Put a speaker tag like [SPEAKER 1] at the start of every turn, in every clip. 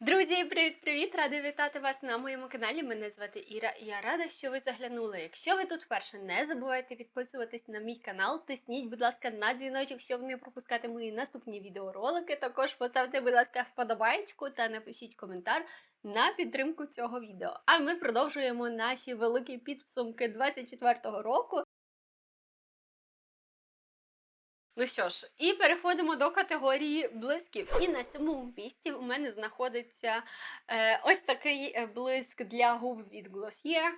[SPEAKER 1] Друзі, привіт-привіт! Рада вітати вас на моєму каналі. Мене звати Іра, і я рада, що ви заглянули. Якщо ви тут вперше, не забувайте підписуватись на мій канал. Тисніть, будь ласка, на дзвіночок, щоб не пропускати мої наступні відеоролики. Також поставте, будь ласка, вподобайку та напишіть коментар на підтримку цього відео. А ми продовжуємо наші великі підсумки 24-го року. Ну що ж, і переходимо до категорії блисків. І на сьомому місці у мене знаходиться е, ось такий е, блиск для губ від Glossier.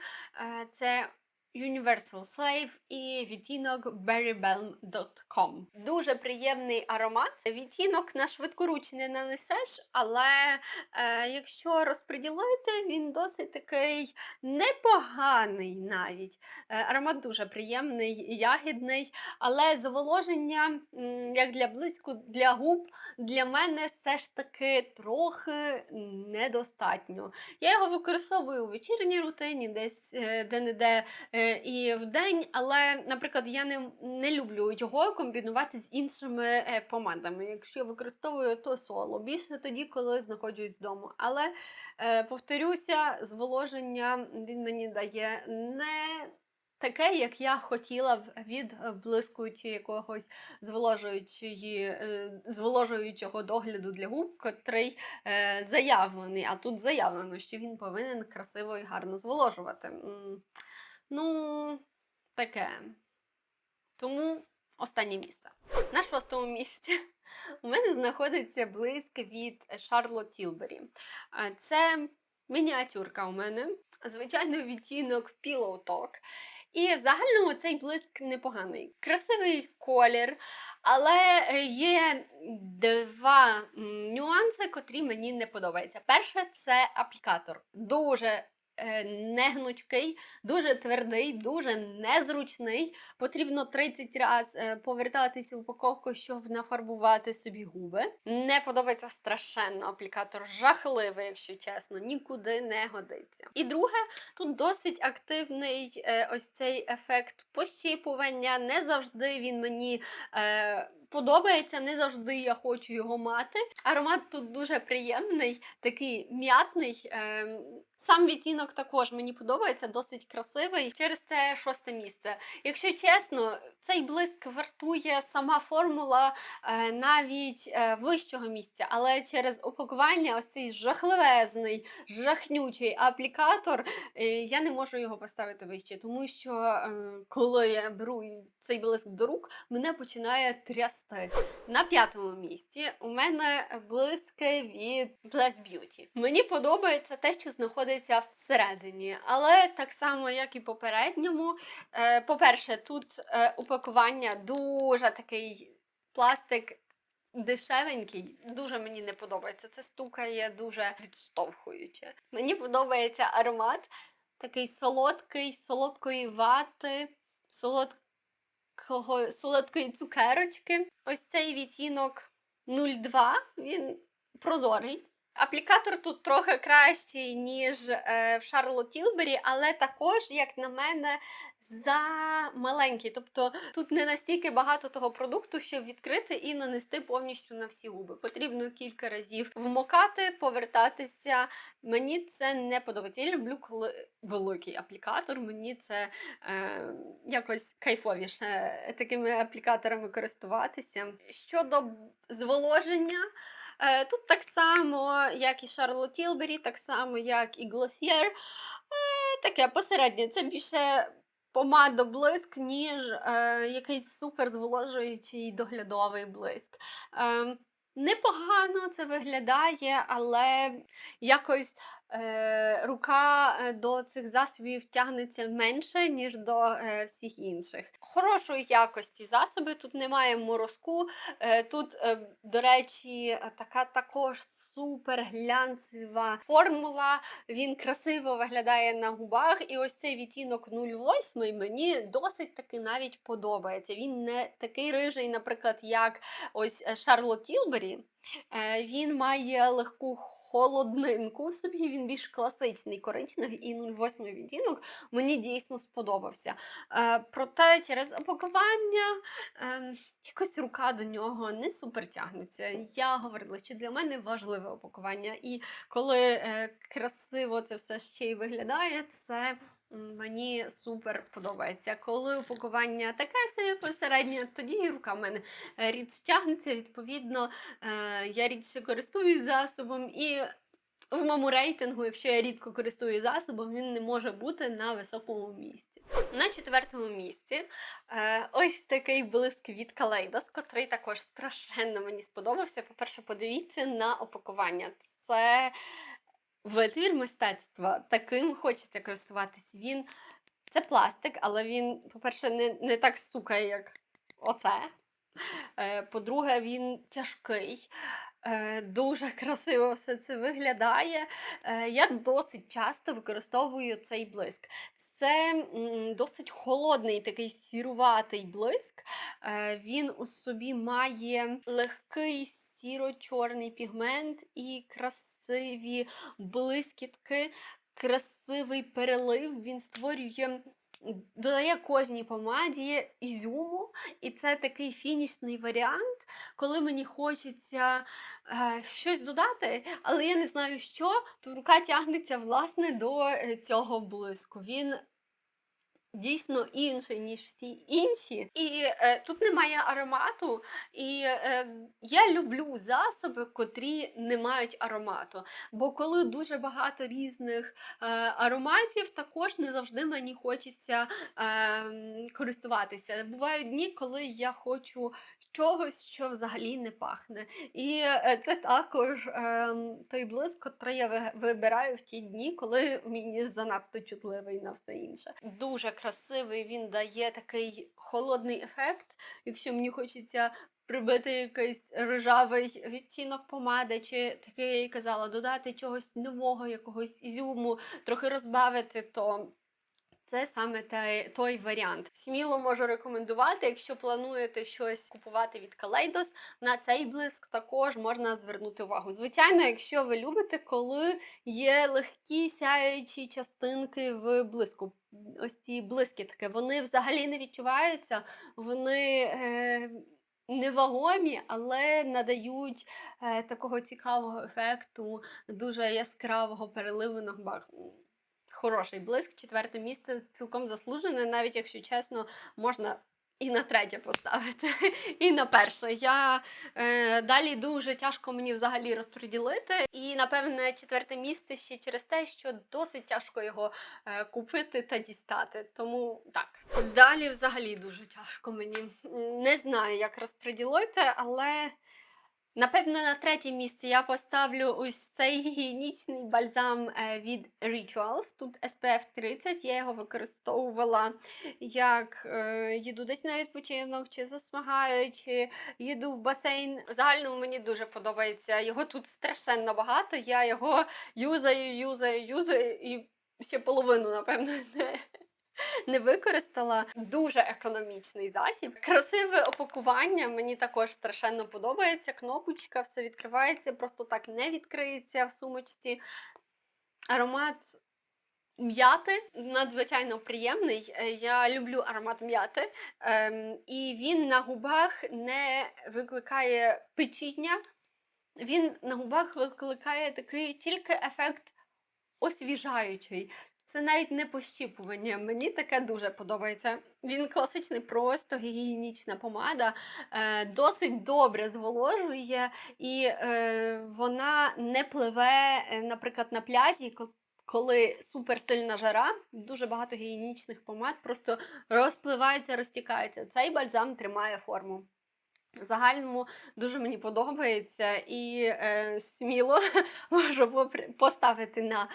[SPEAKER 1] Е, це Universal Slave і відтінок berrybalm.com. Дуже приємний аромат. Відтінок на швидкоруч не нанесеш, але е, якщо розподілити, він досить такий непоганий навіть. Е, аромат дуже приємний, ягідний, але зволоження, м, як для блиску, для губ, для мене все ж таки трохи недостатньо. Я його використовую у вечірній рутині, десь е, де-не-де е, і в день, але, наприклад, я не, не люблю його комбінувати з іншими е, помадами. Якщо я використовую, то соло. Більше тоді, коли знаходжусь вдома. Але е, повторюся, зволоження він мені дає не. Таке, як я хотіла б від е, якогось зволожуючої, е, зволожуючого догляду для губ, котрий е, заявлений. А тут заявлено, що він повинен красиво і гарно зволожувати. Ну, таке. Тому останнє місце. На шостому місці у мене знаходиться блиск від Tilbury. А, Це мініатюрка у мене. Звичайно, відтінок Pillow Talk. І в загальному цей блиск непоганий. Красивий колір, але є два нюанси, котрі мені не подобаються. Перше, це аплікатор. Дуже негнучкий, дуже твердий, дуже незручний. Потрібно 30 разів повертати цю упаковку, щоб нафарбувати собі губи. Не подобається страшенно аплікатор, жахливий, якщо чесно, нікуди не годиться. І друге, тут досить активний е, ось цей ефект пощіпування. Не завжди він мені. Е, Подобається, не завжди я хочу його мати. Аромат тут дуже приємний, такий м'ятний. Ем, Сам відтінок також мені подобається, досить красивий. Через це шосте місце. Якщо чесно, цей блиск вартує сама формула е, навіть е, вищого місця, але через упакування, ось цей жахливезний, жахнючий аплікатор, е, я не можу його поставити вище, тому що е, коли я беру цей блиск до рук, мене починає трясти. На п'ятому місці у мене блиски від Bless Beauty. Мені подобається те, що знаходиться всередині, але так само, як і попередньому. Е, По-перше, тут е, упакування дуже такий пластик. Дешевенький, дуже мені не подобається. Це стукає дуже відштовхуюче. Мені подобається аромат, такий солодкий, солодкої вати, солодкого, солодкої цукерочки. Ось цей відтінок 02, він прозорий. Аплікатор тут трохи кращий, ніж е, в Charlotte Tilbury, але також, як на мене, за маленький. Тобто тут не настільки багато того продукту, щоб відкрити і нанести повністю на всі губи. Потрібно кілька разів вмокати, повертатися. Мені це не подобається. Я люблю, коли великий аплікатор. Мені це е, якось кайфовіше такими аплікаторами користуватися. Щодо зволоження. Е, Тут так само, як і Шарло Тілбері, так само, як і Glossier. Е, Таке посереднє. Це більше помадоблиск, ніж е, якийсь супер зволожуючий доглядовий блиск. Е, Непогано це виглядає, але якось рука е, до цих засобів тягнеться менше, ніж до е, всіх інших. Хорошої якості засоби, тут немає морозку. Е, тут, е, до речі, е, така також супер глянцева формула. Він красиво виглядає на губах. І ось цей відтінок 08 мені досить таки навіть подобається. Він не такий рижий, наприклад, як ось е, Tilbury. Е, Він має легку холоднинку собі. Він більш класичний, коричневий і 08 відтінок мені дійсно сподобався. Е, проте через опакування е, якось рука до нього не супер тягнеться. Я говорила, що для мене важливе опакування. І коли е, красиво це все ще й виглядає, це. Мені супер подобається. Коли упакування таке собі посереднє, тоді рука в мене рідше тягнеться. Відповідно, е, я рідше користуюсь засобом, і в моєму рейтингу, якщо я рідко користуюсь засобом, він не може бути на високому місці. На четвертому місці е, ось такий блиск від Kaleidos, котрий також страшенно мені сподобався. По-перше, подивіться на опакування. Це витвір мистецтва. Таким хочеться користуватись. Він це пластик, але він, по-перше, не, не так стукає, як оце. Е, По-друге, він тяжкий. Е, Дуже красиво все це виглядає. Е, Я досить часто використовую цей блиск. Це досить холодний такий сіруватий блиск. Він у собі має легкий сіро-чорний пігмент і красиві блискітки, красивий перелив. Він створює, додає кожній помаді ізюму, і це такий фінішний варіант, коли мені хочеться е, щось додати, але я не знаю що, то рука тягнеться власне до е, цього блиску. Він дійсно інший, ніж всі інші. І е, тут немає аромату. І е, я люблю засоби, котрі не мають аромату. Бо коли дуже багато різних е, ароматів, також не завжди мені хочеться е, користуватися. Бувають дні, коли я хочу чогось, що взагалі не пахне. І е, це також е, той блиск, котрий я вибираю в ті дні, коли мій ніс занадто чутливий на все інше. Дуже красивий, він дає такий холодний ефект. Якщо мені хочеться прибити якийсь рожавий відтінок помади, чи таке я їй казала, додати чогось нового, якогось ізюму, трохи розбавити, то це саме той, варіант. Сміло можу рекомендувати, якщо плануєте щось купувати від Kaleidos, на цей блиск також можна звернути увагу. Звичайно, якщо ви любите, коли є легкі сяючі частинки в блиску. Ось ці блискітки, вони взагалі не відчуваються, вони. Е- Невагомі, але надають е, такого цікавого ефекту, дуже яскравого переливу на губах. Хороший блиск, четверте місце цілком заслужене, навіть якщо чесно, можна і на третє поставити, і на перше. Я е, далі дуже тяжко мені взагалі розподілити. І напевне четверте місце ще через те, що досить тяжко його е, купити та дістати. Тому так. Далі взагалі дуже тяжко мені. Не знаю, як розподілити, але. Напевно, на третє місце я поставлю ось цей гігієнічний бальзам е, від Rituals. Тут SPF 30. Я його використовувала як е, їду десь на відпочинок, чи засмагаю, чи їду в басейн. В мені дуже подобається. Його тут страшенно багато. Я його юзаю, юзаю, юзаю і ще половину, напевно, не, не використала. Дуже економічний засіб. Красиве опакування. Мені також страшенно подобається. Кнопочка, все відкривається, просто так не відкриється в сумочці. Аромат. М'яти надзвичайно приємний. Е, Я люблю аромат м'яти, ем, і він на губах не викликає печіння. Він на губах викликає такий тільки ефект освіжаючий. Це навіть не пощіпування. Мені таке дуже подобається. Він класичний, просто гігієнічна помада, е, досить добре зволожує, і е, вона не пливе, е, наприклад, на пляжі, коли суперсильна жара, дуже багато гігієнічних помад просто розпливається, розтікається. Цей бальзам тримає форму. В загальному дуже мені подобається і е, сміло можу поставити на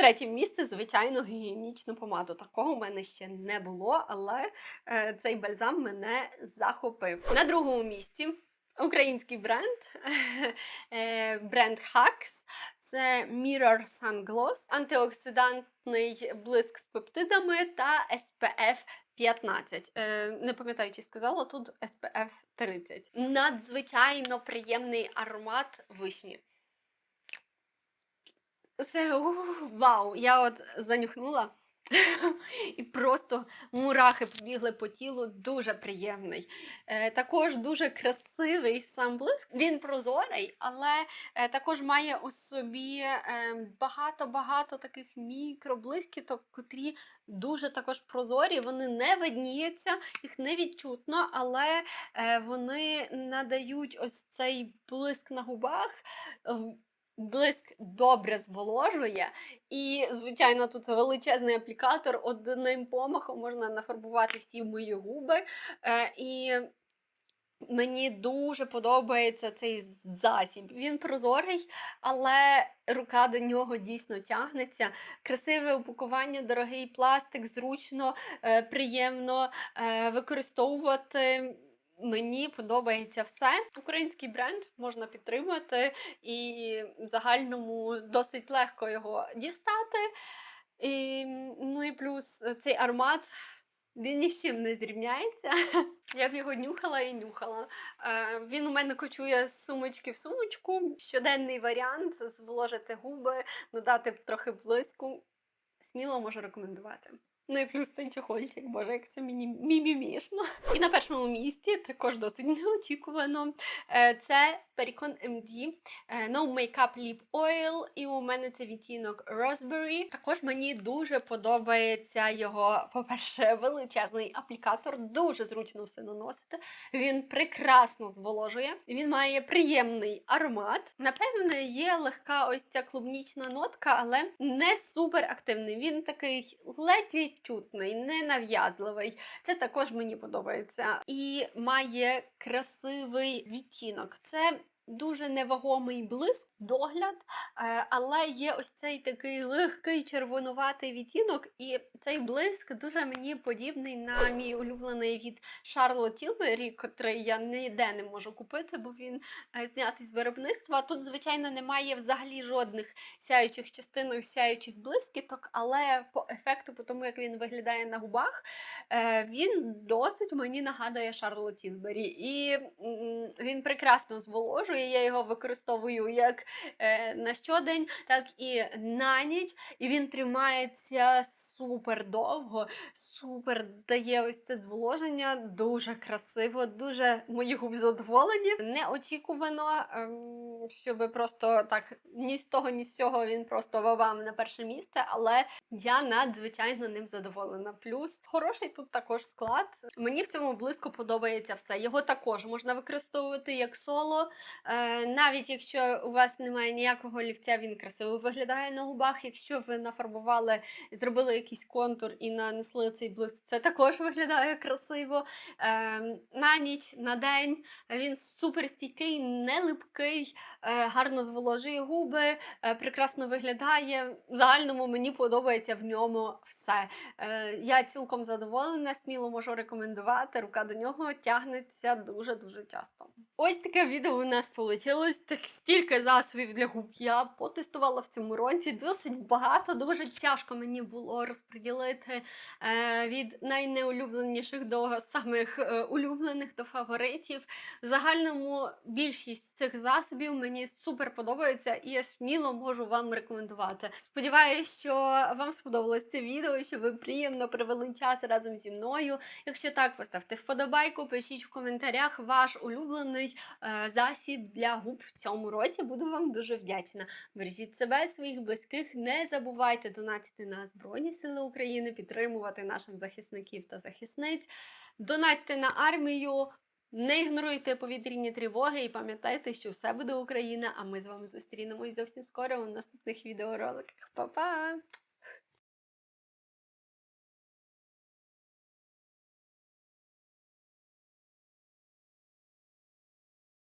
[SPEAKER 1] третє місце, звичайно, гігієнічну помаду. Такого в мене ще не було, але е, цей бальзам мене захопив. На другому місці український бренд, е, бренд Hacks. Це Mirror Sun Gloss, антиоксидантний блиск з пептидами та SPF 15. Е, не пам'ятаю, чи сказала, тут SPF 30. Надзвичайно приємний аромат вишні. Це ух, вау! Я от занюхнула. І просто мурахи побігли по тілу, дуже приємний. Е, також дуже красивий сам блиск. Він прозорий, але е, також має у собі е, багато-багато таких мікроблискіток, котрі дуже також прозорі. Вони не видніються, їх не відчутно, але вони надають ось цей блиск на губах. Блиск добре зволожує, і, звичайно, тут величезний аплікатор. Одним помахом можна нафарбувати всі мої губи. Е, і мені дуже подобається цей засіб. Він прозорий, але рука до нього дійсно тягнеться. Красиве упакування, дорогий пластик, зручно, е, приємно е, використовувати. Мені подобається все. Український бренд можна підтримати, і в загальному досить легко його дістати. І, ну і плюс цей аромат. Він ні з чим не зрівняється. Я б його нюхала і нюхала. Е, він у мене кочує з сумочки в сумочку. Щоденний варіант зволожити губи, додати трохи блиску. Сміло можу рекомендувати. Ну і плюс цей чохольчик, боже, як це мімімішно. І на першому місці також досить неочікувано. е, Це Pericon MD е, No Makeup Lip Oil. І у мене це відтінок Raspberry. Також мені дуже подобається його, по-перше, величезний аплікатор. Дуже зручно все наносити. Він прекрасно зволожує. Він має приємний аромат. Напевне, є легка ось ця клубнічна нотка, але не супер активний. Він такий ледь відчутний, ненав'язливий. Це також мені подобається. І має красивий відтінок. Це Дуже невагомий блиск, догляд, е, але є ось цей такий легкий червонуватий відтінок, і цей блиск дуже мені подібний на мій улюблений від Charlotte Tilbury, котрий я ніде не можу купити, бо він е, знятий з виробництва. Тут, звичайно, немає взагалі жодних сяючих частинок, сяючих блискіток, але по ефекту, по тому як він виглядає на губах, е, він досить мені нагадує Charlotte Tilbury. І він прекрасно зволожує. Я його використовую як на щодень, так і на ніч. І він тримається супер довго, супер дає ось це зволоження. Дуже красиво, дуже мої губи задоволені. Неочікувано, ем, щоб просто так ні з того, ні з цього він просто вам на перше місце, але я надзвичайно ним задоволена. Плюс хороший тут також склад. Мені в цьому близько подобається все. Його також можна використовувати як соло. Е, навіть якщо у вас немає ніякого олівця, він красиво виглядає на губах. Якщо ви нафарбували, зробили якийсь контур і нанесли цей блиск, це також виглядає красиво. Е, на ніч, на день він супер стійкий, не липкий, е, гарно зволожує губи, е, прекрасно виглядає. В загальному мені подобається в ньому все. Е, я цілком задоволена, сміло можу рекомендувати. Рука до нього тягнеться дуже-дуже часто. Ось таке відео у нас вийшло. Так стільки засобів для губ я потестувала в цьому році. Досить багато, дуже тяжко мені було розподілити е, від найнеулюбленіших до самих е, улюблених до фаворитів. В загальному більшість цих засобів мені супер подобається, і я сміло можу вам рекомендувати. Сподіваюсь, що вам сподобалось це відео, що ви приємно провели час разом зі мною. Якщо так, поставте вподобайку, пишіть в коментарях ваш улюблений е, засіб для губ в цьому році. Буду вам дуже вдячна. Бережіть себе, своїх близьких. Не забувайте донатити на Збройні Сили України, підтримувати наших захисників та захисниць. Донатьте на армію. Не ігноруйте повітряні тривоги і пам'ятайте, що все буде Україна. А ми з вами зустрінемось зовсім скоро у наступних відеороликах. Па-па!